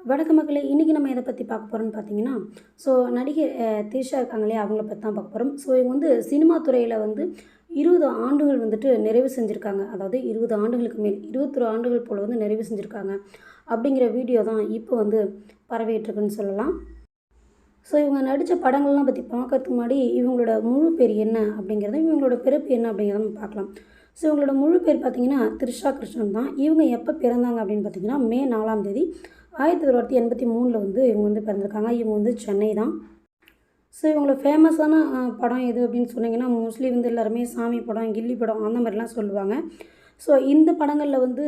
வணக்க மக்களே இன்றைக்கி நம்ம எதை பற்றி பார்க்க போகிறோம்னு பார்த்தீங்கன்னா ஸோ நடிகை அஹ், திரிஷா அவங்கள பற்றி தான் பார்க்க போகிறோம் ஸோ இவங்க வந்து சினிமா துறையில் வந்து இருபது ஆண்டுகள் வந்துட்டு நிறைவு செஞ்சுருக்காங்க. அதாவது இருபது ஆண்டுகளுக்கு மேல் இருபத்தொரு ஆண்டுகள் போல் வந்து நிறைவு செஞ்சுருக்காங்க. அப்படிங்கிற வீடியோ தான் இப்போ வந்து பரவிட்டுருக்குன்னு சொல்லலாம். ஸோ இவங்க நடித்த படங்கள்லாம் பற்றி பார்க்கறதுக்கு முன்னாடி இவங்களோட முழு பேர் என்ன அப்படிங்கிறத இவங்களோட பிறப்பு என்ன அப்படிங்கிறத நம்ம பார்க்கலாம். ஸோ இவங்களோட முழு பேர் பார்த்தீங்கன்னா த்ரிஷா கிருஷ்ணன் தான். இவங்க எப்போ பிறந்தாங்க அப்படின்னு பார்த்தீங்கன்னா மே நாலாம் தேதி ஆயிரத்தி தொள்ளாயிரத்தி எண்பத்தி மூணில் வந்து இவங்க வந்து பிறந்திருக்காங்க. இவங்க வந்து சென்னை தான். ஸோ இவங்களோட ஃபேமஸான படம் எது அப்படின்னு சொன்னிங்கன்னா மோஸ்ட்லி வந்து எல்லாருமே சாமி படம் கில்லி படம் அந்த மாதிரிலாம் சொல்லுவாங்க. ஸோ இந்த படங்களில் வந்து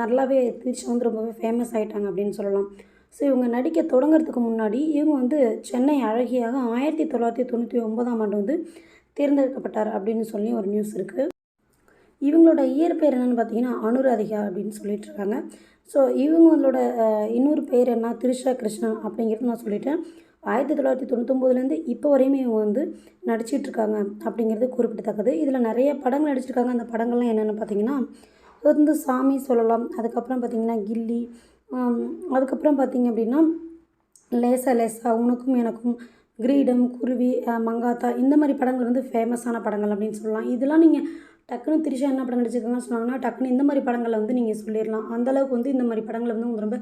நல்லாவே திருச்சி வந்து ரொம்பவே ஃபேமஸ் ஆகிட்டாங்க அப்படின்னு சொல்லலாம். ஸோ இவங்க நடிக்க தொடங்குறதுக்கு முன்னாடி இவங்க வந்து சென்னை அழகியாக ஆயிரத்தி தொள்ளாயிரத்தி தொண்ணூற்றி ஒன்பதாம் ஆண்டு வந்து தேர்ந்தெடுக்கப்பட்டார் அப்படின்னு சொல்லி ஒரு நியூஸ் இருக்குது இவங்களோட இயற்பெயர் என்னென்னு பார்த்தீங்கன்னா அனுராதிகா அப்படின்னு சொல்லிட்டு இருக்காங்க ஸோ இவங்களோட இன்னொரு பேர் என்ன? திரிஷா கிருஷ்ணன் அப்படிங்கிறது நான் சொல்லிட்டேன். ஆயிரத்தி தொள்ளாயிரத்தி தொண்ணூத்தொம்போதுலேருந்து இப்போ வரையுமே இவங்க வந்து நடிச்சிட்ருக்காங்க அப்படிங்கிறது குறிப்பிடத்தக்கது. இதில் நிறைய படங்கள் நடிச்சிருக்காங்க. அந்த படங்கள்லாம் என்னென்னு பார்த்தீங்கன்னா அது வந்து சாமி சொல்லலாம். அதுக்கப்புறம் பார்த்தீங்கன்னா கில்லி அதுக்கப்புறம் பார்த்தீங்க அப்படின்னா லேசா லேசா உனக்கும் எனக்கும் கிரீடம் குருவி மங்காத்தா இந்த மாதிரி படங்கள் வந்து ஃபேமஸான படங்கள் அப்படின்னு சொல்லலாம். இதெல்லாம் நீங்கள் டக்குன்னு திரிஷா என்ன படம் நடிச்சிருக்காங்கன்னு சொன்னாங்கன்னா டக்குன்னு இந்த மாதிரி படங்களை வந்து நீங்கள் சொல்லிடலாம். அந்தளவுக்கு வந்து இந்த மாதிரி படங்களை வந்து ரொம்ப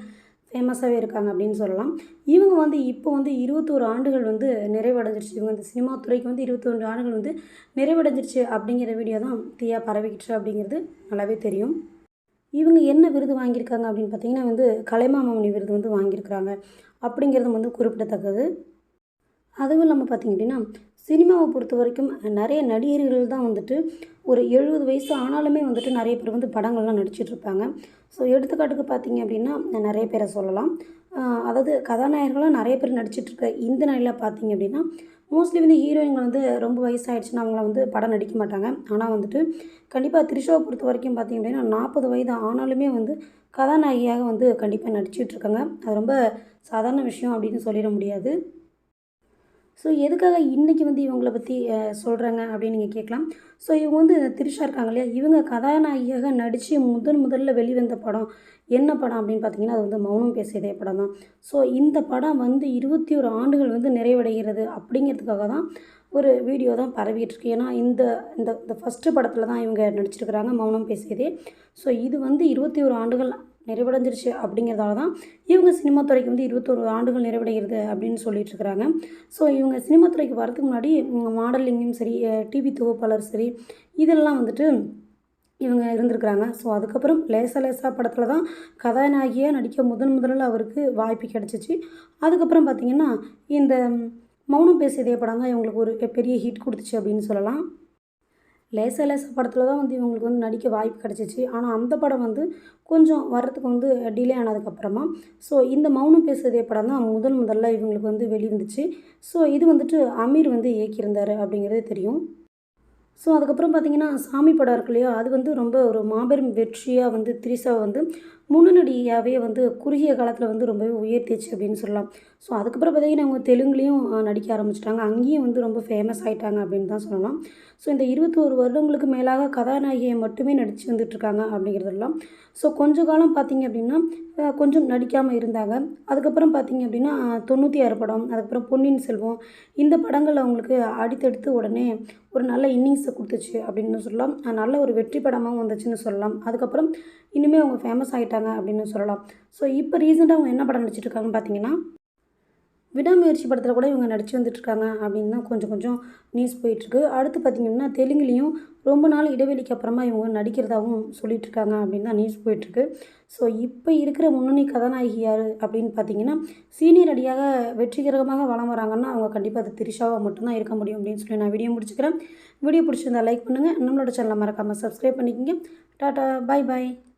ஃபேமஸாகவே இருக்காங்க அப்படின்னு சொல்லலாம். இவங்க வந்து இப்போ வந்து இருபத்தோரு ஆண்டுகள் வந்து நிறைவடைஞ்சிருச்சு. இவங்க இந்த சினிமா துறைக்கு வந்து இருபத்தொன்று ஆண்டுகள் வந்து நிறைவடைஞ்சிருச்சு அப்படிங்கிற வீடியோ தான் தீயா பரவிக்கிட்டு அப்படிங்கிறது நல்லாவே தெரியும். இவங்க என்ன விருது வாங்கியிருக்காங்க அப்படின்னு பார்த்தீங்கன்னா வந்து கலைமாமணி விருது வந்து வாங்கியிருக்கிறாங்க அப்படிங்கிறது வந்து குறிப்பிடத்தக்கது. அதுவும் இல்லாமல் பார்த்தீங்க அப்படின்னா சினிமாவை பொறுத்த வரைக்கும் நிறைய நடிகர்கள் தான் வந்துட்டு ஒரு எழுபது வயசு ஆனாலுமே வந்துட்டு நிறைய பேர் வந்து படங்கள்லாம் நடிச்சிட்டு இருப்பாங்க. ஸோ எடுத்துக்காட்டுக்கு பார்த்தீங்க அப்படின்னா நிறைய பேரை சொல்லலாம். அதாவது கதாநாயகர்களாக நிறைய பேர் நடிச்சிட்ருக்க இந்த நிலையில் பார்த்தீங்க அப்படின்னா மோஸ்ட்லி வந்து ஹீரோயின்கள் வந்து ரொம்ப வயசாகிடுச்சுன்னா அவங்கள வந்து படம் நடிக்க மாட்டாங்க. ஆனால் வந்துட்டு கண்டிப்பாக த்ரிஷாவை பொறுத்த வரைக்கும் பார்த்தீங்க அப்படின்னா நாற்பது வயது ஆனாலுமே வந்து கதாநாயகியாக வந்து கண்டிப்பாக நடிச்சிட்டு இருக்காங்க. அது ரொம்ப சாதாரண விஷயம் அப்படின்னு சொல்லிட முடியாது. ஸோ எதுக்காக இன்றைக்கி வந்து இவங்கள பற்றி சொல்கிறாங்க அப்படின்னு நீங்கள் கேட்கலாம். ஸோ இவங்க வந்து திரிஷா இருக்காங்க இல்லையா? இவங்க கதாநாயகியாக நடித்து முதன் முதல்ல வெளிவந்த படம் என்ன படம் அப்படின்னு பார்த்தீங்கன்னா அது வந்து மௌனம் பேசியதே படம் தான். ஸோ இந்த படம் வந்து இருபத்தி ஒரு ஆண்டுகள் வந்து நிறைவடைகிறது அப்படிங்கிறதுக்காக தான் ஒரு வீடியோ தான் பரவிட்டுருக்கு ஏன்னா இந்த இந்த இந்த ஃபஸ்ட்டு படத்தில் தான் இவங்க நடிச்சிருக்கிறாங்க மௌனம் பேசியதே. ஸோ இது வந்து இருபத்தி ஒரு ஆண்டுகள் நிறைவடைஞ்சிருச்சு அப்படிங்கிறதால தான் இவங்க சினிமா துறைக்கு வந்து இருபத்தொரு ஆண்டுகள் நிறைவடைகிறது அப்படின்னு சொல்லிட்டு இருக்கிறாங்க ஸோ இவங்க சினிமா துறைக்கு வரதுக்கு முன்னாடி மாடலிங்கும் சரி டிவி தொகுப்பாளர் சரி இதெல்லாம் வந்துட்டு இவங்க இருந்திருக்கிறாங்க. ஸோ அதுக்கப்புறம் லேசா லேசா படத்தில் தான் கதாநாயகியாக நடிக்க முதன் முதலில் அவருக்கு வாய்ப்பு கிடச்சிச்சு. அதுக்கப்புறம் பார்த்திங்கன்னா இந்த மௌனம் பேசியதே படம் தான் இவங்களுக்கு ஒரு பெரிய ஹிட் கொடுத்துச்சு அப்படின்னு சொல்லலாம். லேசா லேசா படத்தில் தான் வந்து இவங்களுக்கு வந்து நடிக்க வாய்ப்பு கிடச்சிச்சு. ஆனால் அந்த படம் வந்து கொஞ்சம் வர்றதுக்கு வந்து டிலே ஆனதுக்கப்புறமா ஸோ இந்த மௌனம் பேசுதே படம் தான் முதல் முதல்ல இவங்களுக்கு வந்து வெளியிருந்துச்சு ஸோ இது வந்துட்டு அமீர் வந்து இயக்கியிருந்தார் அப்படிங்கிறதே தெரியும். ஸோ அதுக்கப்புறம் பார்த்தீங்கன்னா சாமி படம் இருக்கு இல்லையா? அது வந்து ரொம்ப ஒரு மாபெரும் வெற்றியாக வந்து திரிசாவை வந்து முன்னணியாகவே வந்து குறுகிய காலத்தில் வந்து ரொம்பவே உயர்த்திச்சு அப்படின்னு சொல்லலாம். ஸோ அதுக்கப்புறம் பார்த்தீங்கன்னா அவங்க தெலுங்குலேயும் நடிக்க ஆரம்பிச்சிட்டாங்க. அங்கேயும் வந்து ரொம்ப ஃபேமஸ் ஆகிட்டாங்க அப்படின்னு தான் சொல்லலாம். ஸோ இந்த இருபத்தோரு வருடங்களுக்கு மேலாக கதாநாயகியை மட்டுமே நடித்து வந்துட்டுருக்காங்க அப்படிங்கிறதெல்லாம். ஸோ கொஞ்ச காலம் பார்த்திங்க அப்படின்னா கொஞ்சம் நடிக்காமல் இருந்தாங்க. அதுக்கப்புறம் பார்த்தீங்க அப்படின்னா தொண்ணூற்றி ஆறு படம் அதுக்கப்புறம் பொன்னியின் செல்வம் இந்த படங்கள் அவங்களுக்கு அடித்தடுத்து உடனே ஒரு நல்ல இன்னிங்ஸை கொடுத்துச்சு அப்படின்னு சொல்லலாம். நல்ல ஒரு வெற்றி படமாகவும் வந்துச்சுன்னு சொல்லலாம். அதுக்கப்புறம் இனிமேல் அவங்க ஃபேமஸ் ஆகிட்டாங்க அப்படின்னு சொல்லலாம். ஸோ இப்போ ரீசெண்டாக அவங்க என்ன படம் நடிச்சிட்ருக்காங்கன்னு பார்த்தீங்கன்னா விடாமுயற்சி படத்தில் கூட இவங்க நடித்து வந்துட்டுருக்காங்க அப்படின்னு தான் கொஞ்சம் கொஞ்சம் நியூஸ் போயிட்டுருக்கு. அடுத்து பார்த்திங்கன்னா தெலுங்குலேயும் ரொம்ப நாள் இடைவெளிக்கு அப்புறமா இவங்க நடிக்கிறதாகவும் சொல்லிகிட்ருக்காங்க அப்படின்னு தான் நியூஸ் போயிட்டுருக்கு. ஸோ இப்போ இருக்கிற முன்னணி கதாநாயகி யார் அப்படின்னு பார்த்தீங்கன்னா சீனியர் அடியாக வெற்றிகரமாக வளம் வராங்கன்னா அவங்க கண்டிப்பாக அது திரிஷாவாக மட்டும்தான் இருக்க முடியும் அப்படின்னு சொல்லி நான் வீடியோ முடிச்சுக்கிறேன். வீடியோ பிடிச்சிருந்தா லைக் பண்ணுங்கள் நம்மளோட சேனலை மறக்காமல் சப்ஸ்கிரைப் பண்ணிக்கோங்க. Tata bye bye